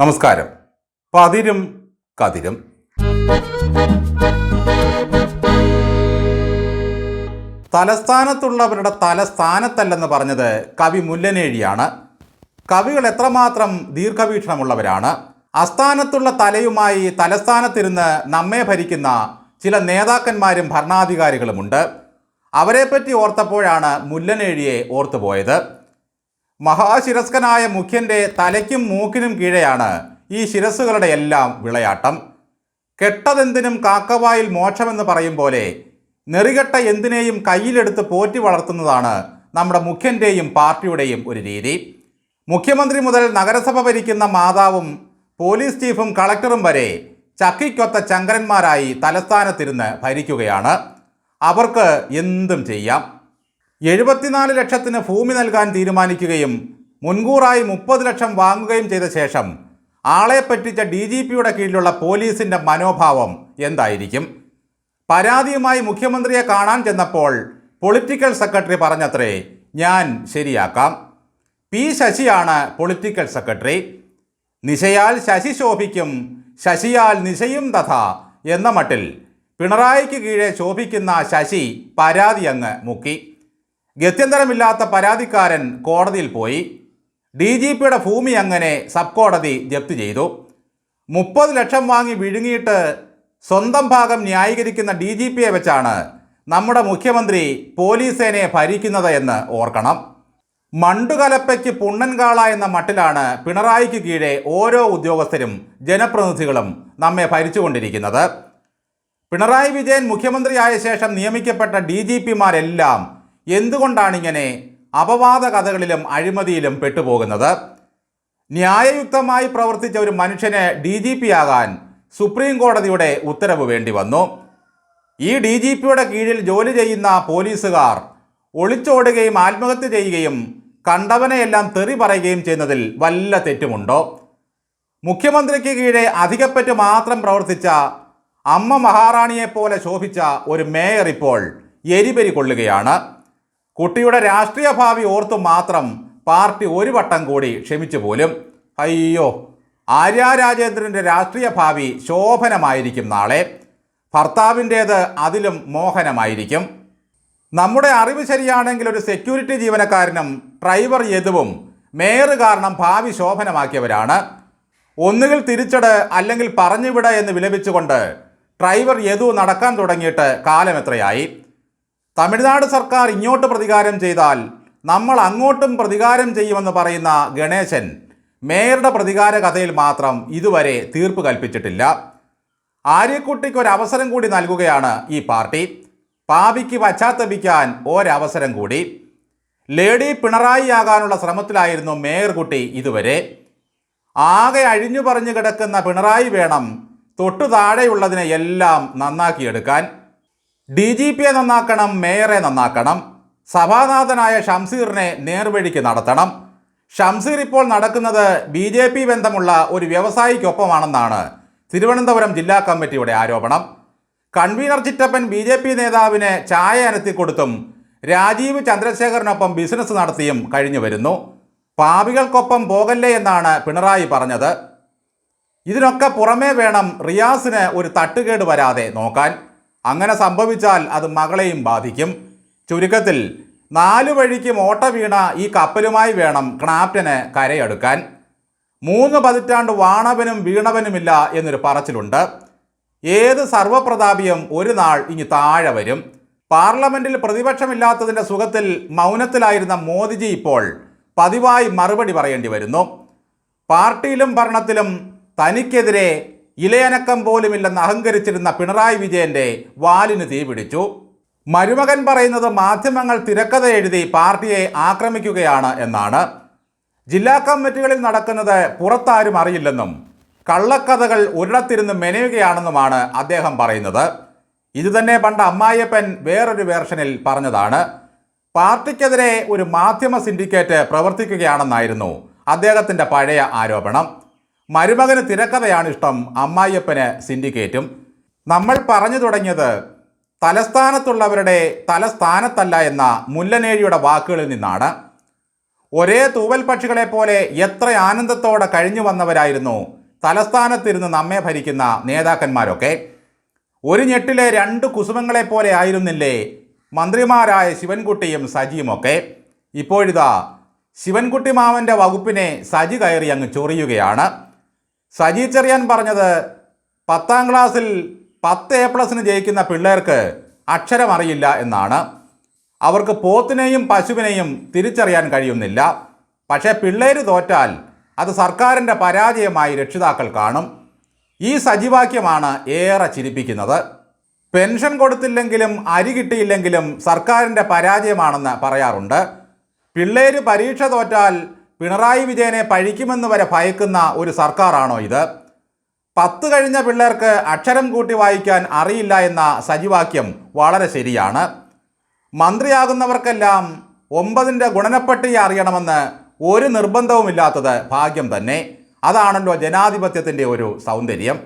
നമസ്കാരം. പതിരും കതിരും. തലസ്ഥാനത്തുള്ളവരുടെ തലസ്ഥാനത്തല്ലെന്ന് പറഞ്ഞത് കവി മുല്ലനേഴിയാണ്. കവികൾ എത്രമാത്രം ദീർഘവീക്ഷണമുള്ളവരാണ്. അസ്ഥാനത്തുള്ള തലയുമായി തലസ്ഥാനത്തിരുന്ന് നമ്മെ ഭരിക്കുന്ന ചില നേതാക്കന്മാരും ഭരണാധികാരികളുമുണ്ട്. അവരെപ്പറ്റി ഓർത്തപ്പോഴാണ് മുല്ലനേഴിയെ ഓർത്തുപോയത്. മഹാശിരസ്കനായ മുഖ്യന്റെ തലയ്ക്കും മൂക്കിനും കീഴെയാണ് ഈ ശിരസ്സുകളുടെ എല്ലാം വിളയാട്ടം. കെട്ടതെന്തിനും കാക്കവായിൽ മോക്ഷമെന്ന് പറയും പോലെ നെറികെട്ട എന്തിനേയും കയ്യിലെടുത്ത് പോറ്റി വളർത്തുന്നതാണ് നമ്മുടെ മുഖ്യന്റെയും പാർട്ടിയുടെയും ഒരു രീതി. മുഖ്യമന്ത്രി മുതൽ നഗരസഭ ഭരിക്കുന്ന മാതാവും പോലീസ് ചീഫും കളക്ടറും വരെ ചക്കിക്കൊത്ത ചങ്കരന്മാരായി തലസ്ഥാനത്തിരുന്ന് ഭരിക്കുകയാണ്. അവർക്ക് എന്തും ചെയ്യാം. എഴുപത്തിനാല് ലക്ഷത്തിന് ഭൂമി നൽകാൻ തീരുമാനിക്കുകയും മുൻകൂറായി മുപ്പത് ലക്ഷം വാങ്ങുകയും ചെയ്ത ശേഷം ആളെ പറ്റിച്ച ഡി ജി പിയുടെ കീഴിലുള്ള പോലീസിന്റെ മനോഭാവം എന്തായിരിക്കും? പരാതിയുമായി മുഖ്യമന്ത്രിയെ കാണാൻ ചെന്നപ്പോൾ പൊളിറ്റിക്കൽ സെക്രട്ടറി പറഞ്ഞത്രേ ഞാൻ ശരിയാക്കാം. പി ശശിയാണ് പൊളിറ്റിക്കൽ സെക്രട്ടറി. നിശയാൽ ശശി ശോഭിക്കും ശശിയാൽ നിശയും തഥ എന്ന മട്ടിൽ പിണറായിക്ക് കീഴെ ശോഭിക്കുന്ന ശശി പരാതി അങ്ങ് മുക്കി. ഗത്യന്തരമില്ലാത്ത പരാതിക്കാരൻ കോടതിയിൽ പോയി. ഡി ജി പിയുടെ ഭൂമി അങ്ങനെ സബ് കോടതി ജപ്തി ചെയ്തു. മുപ്പത് ലക്ഷം വാങ്ങി വിഴുങ്ങിയിട്ട് സ്വന്തം ഭാഗം ന്യായീകരിക്കുന്ന ഡി ജി പിയെ വെച്ചാണ് നമ്മുടെ മുഖ്യമന്ത്രി പോലീസ് സേനയെ ഭരിക്കുന്നത് എന്ന് ഓർക്കണം. മണ്ടുകലപ്പയ്ക്ക് പുണ്ണൻകാള എന്ന മട്ടിലാണ് പിണറായിക്ക് കീഴെ ഓരോ ഉദ്യോഗസ്ഥരും ജനപ്രതിനിധികളും നമ്മെ ഭരിച്ചുകൊണ്ടിരിക്കുന്നത്. പിണറായി വിജയൻ മുഖ്യമന്ത്രിയായ ശേഷം നിയമിക്കപ്പെട്ട ഡി ജി പിമാരെല്ലാം എന്തുകൊണ്ടാണിങ്ങനെ അപവാദ കഥകളിലും അഴിമതിയിലും പെട്ടുപോകുന്നത്? ന്യായയുക്തമായി പ്രവർത്തിച്ച ഒരു മനുഷ്യന് ഡി ജി പി ആകാൻ സുപ്രീം കോടതിയുടെ ഉത്തരവ് വേണ്ടി വന്നു ഈ ഡി ജി പിയുടെ കീഴിൽ ജോലി ചെയ്യുന്ന പോലീസുകാർ ഒളിച്ചോടുകയും ആത്മഹത്യ ചെയ്യുകയും കണ്ടവനെയെല്ലാം തെറി പറയുകയും ചെയ്യുന്നതിൽ വല്ല തെറ്റുമുണ്ടോ? മുഖ്യമന്ത്രിക്ക് കീഴെ അധികപ്പറ്റ് മാത്രം പ്രവർത്തിച്ച അമ്മ മഹാറാണിയെപ്പോലെ ശോഭിച്ച ഒരു മേയർ ഇപ്പോൾ എരിപെരി കൊള്ളുകയാണ്. കുട്ടിയുടെ രാഷ്ട്രീയ ഭാവി ഓർത്തു മാത്രം പാർട്ടി ഒരു വട്ടം കൂടി ക്ഷമിച്ചു പോലും. അയ്യോ ആര്യ രാജേന്ദ്രന്റെ രാഷ്ട്രീയ ഭാവി ശോഭനമായിരിക്കും നാളെ. ഭർത്താവിന്റേത് അതിലും മോഹനമായിരിക്കും. നമ്മുടെ അറിവ് ശരിയാണെങ്കിൽ ഒരു സെക്യൂരിറ്റി ജീവനക്കാരനും ഡ്രൈവർ യദുവും മേയർ കാരണം ഭാവി ശോഭനമാക്കിയവരാണ്. ഒന്നുകിൽ തിരിച്ചട് അല്ലെങ്കിൽ പറഞ്ഞുവിട എന്ന് വിലപിച്ചുകൊണ്ട് ഡ്രൈവർ യദു നടക്കാൻ തുടങ്ങിയിട്ട് കാലം എത്രയായി തമിഴ്നാട് സർക്കാർ ഇങ്ങോട്ട് പ്രതികാരം ചെയ്താൽ നമ്മൾ അങ്ങോട്ടും പ്രതികാരം ചെയ്യുമെന്ന് പറയുന്ന ഗണേശൻ മേയറുടെ പ്രതികാര കഥയിൽ മാത്രം ഇതുവരെ തീർപ്പ് കൽപ്പിച്ചിട്ടില്ല. ആര്യക്കുട്ടിക്ക് ഒരു അവസരം കൂടി നൽകുകയാണ് ഈ പാർട്ടി. പാപിക്ക് പശ്ചാത്തപിക്കാൻ ഒരവസരം കൂടി. ലേഡി പിണറായി ആകാനുള്ള ശ്രമത്തിലായിരുന്നു മേയർ കുട്ടി ഇതുവരെ. ആകെ അഴിഞ്ഞു പറഞ്ഞു കിടക്കുന്ന പിണറായി വേണം തൊട്ടു താഴെയുള്ളതിനെ എല്ലാം നന്നാക്കിയെടുക്കാൻ. ഡി ജി പിയെ നന്നാക്കണം മേയറെ നന്നാക്കണം സഭാനാഥനായ ഷംസീറിനെ നേർവഴിക്ക് നടത്തണം. ഷംസീർ ഇപ്പോൾ നടക്കുന്നത് ബി ജെ പി ബന്ധമുള്ള ഒരു വ്യവസായിക്കൊപ്പമാണെന്നാണ് തിരുവനന്തപുരം ജില്ലാ കമ്മിറ്റിയുടെ ആരോപണം. കൺവീനർ ചിറ്റപ്പൻ ബി ജെ പി നേതാവിന് ചായ അനത്തിക്കൊടുത്തും രാജീവ് ചന്ദ്രശേഖറിനൊപ്പം ബിസിനസ് നടത്തിയും കഴിഞ്ഞു വരുന്നു. പാപികൾക്കൊപ്പം പോകല്ലേ എന്നാണ് പിണറായി പറഞ്ഞത്. ഇതിനൊക്കെ പുറമേ വേണം റിയാസിന് ഒരു തട്ടുകേട് വരാതെ നോക്കാൻ. അങ്ങനെ സംഭവിച്ചാൽ അത് മകളെയും ബാധിക്കും. ചുരുക്കത്തിൽ നാലു വഴിക്ക് മോട്ട വീണ ഈ കപ്പലുമായി വേണം ക്നാപ്റ്റന് കരയെടുക്കാൻ. മൂന്ന് പതിറ്റാണ്ട് വാണവനും വീണവനുമില്ല എന്നൊരു പറച്ചിലുണ്ട്. ഏത് സർവപ്രതാപിയും ഒരു നാൾ ഇനി താഴെ വരും. പാർലമെന്റിൽ പ്രതിപക്ഷമില്ലാത്തതിന്റെ സുഖത്തിൽ മൗനത്തിലായിരുന്ന മോദിജി ഇപ്പോൾ പതിവായി മറുപടി പറയേണ്ടി വരുന്നു. പാർട്ടിയിലും ഭരണത്തിലും തനിക്കെതിരെ ഇലയനക്കം പോലുമില്ലെന്ന് അഹങ്കരിച്ചിരുന്ന പിണറായി വിജയന്റെ വാലിന് തീ പിടിച്ചു. മരുമകൻ പറയുന്നത് മാധ്യമങ്ങൾ തിരക്കഥ എഴുതി പാർട്ടിയെ ആക്രമിക്കുകയാണ് എന്നാണ്. ജില്ലാ കമ്മിറ്റികളിൽ നടക്കുന്നത് പുറത്താരും അറിയില്ലെന്നും കള്ളക്കഥകൾ ഒരിടത്തിരുന്ന് മെനയുകയാണെന്നുമാണ് അദ്ദേഹം പറയുന്നത്. ഇതുതന്നെ പണ്ട് അമ്മായിയപ്പൻ വേറൊരു വേർഷനിൽ പറഞ്ഞതാണ്. പാർട്ടിക്കെതിരെ ഒരു മാധ്യമ സിൻഡിക്കേറ്റ് പ്രവർത്തിക്കുകയാണെന്നായിരുന്നു അദ്ദേഹത്തിന്റെ പഴയ ആരോപണം. മരുമകന് തിരക്കഥയാണ് ഇഷ്ടം. അമ്മായിയപ്പന് സിൻഡിക്കേറ്റും. നമ്മൾ പറഞ്ഞു തുടങ്ങിയത് തലസ്ഥാനത്തുള്ളവരുടെ തലസ്ഥാനത്തല്ല എന്ന മുല്ലനേഴിയുടെ വാക്കുകളിൽ നിന്നാണ്. ഒരേ തൂവൽ പക്ഷികളെ പോലെ എത്ര ആനന്ദത്തോടെ കഴിഞ്ഞു വന്നവരായിരുന്നു തലസ്ഥാനത്തിരുന്ന് നമ്മെ ഭരിക്കുന്ന നേതാക്കന്മാരൊക്കെ. ഒരു ഞെട്ടിലെ രണ്ട് കുസുമങ്ങളെ പോലെ ആയിരുന്നില്ലേ മന്ത്രിമാരായ ശിവൻകുട്ടിയും സജിയുമൊക്കെ. ഇപ്പോഴിതാ ശിവൻകുട്ടി മാമന്റെ വകുപ്പിനെ സജി കയറി അങ്ങ് ചൊറിയുകയാണ്. സജി ചെറിയാൻ പറഞ്ഞത് പത്താം ക്ലാസ്സിൽ പത്ത് എ പ്ലസിന് ജയിക്കുന്ന പിള്ളേർക്ക് അക്ഷരമറിയില്ല എന്നാണ്. അവർക്ക് പോത്തിനെയും പശുവിനെയും തിരിച്ചറിയാൻ കഴിയുന്നില്ല. പക്ഷേ പിള്ളേർ തോറ്റാൽ അത് സർക്കാരിന്റെ പരാജയമായി രക്ഷിതാക്കൾ കാണും. ഈ സജീവാക്യമാണ് ഏറെ ചിരിപ്പിക്കുന്നത്. പെൻഷൻ കൊടുത്തില്ലെങ്കിലും അരി കിട്ടിയില്ലെങ്കിലും സർക്കാരിന്റെ പരാജയമാണെന്ന് പറയാറുണ്ട്. പിള്ളേർ പരീക്ഷ തോറ്റാൽ പിണറായി വിജയനെ പഴിക്കുമെന്ന് വരെ ഭയക്കുന്ന ഒരു സർക്കാരാണോ ഇത്? പത്ത് കഴിഞ്ഞ പിള്ളേർക്ക് അക്ഷരം കൂട്ടി വായിക്കാൻ അറിയില്ല എന്ന സജിവാക്യം വളരെ ശരിയാണ്. മന്ത്രിയാകുന്നവർക്കെല്ലാം ഒമ്പതിന്റെ ഗുണനപ്പട്ടിക അറിയണമെന്ന് ഒരു നിർബന്ധവുമില്ലാത്തത് ഭാഗ്യം തന്നെ. അതാണല്ലോ ജനാധിപത്യത്തിന്റെ ഒരു സൗന്ദര്യം.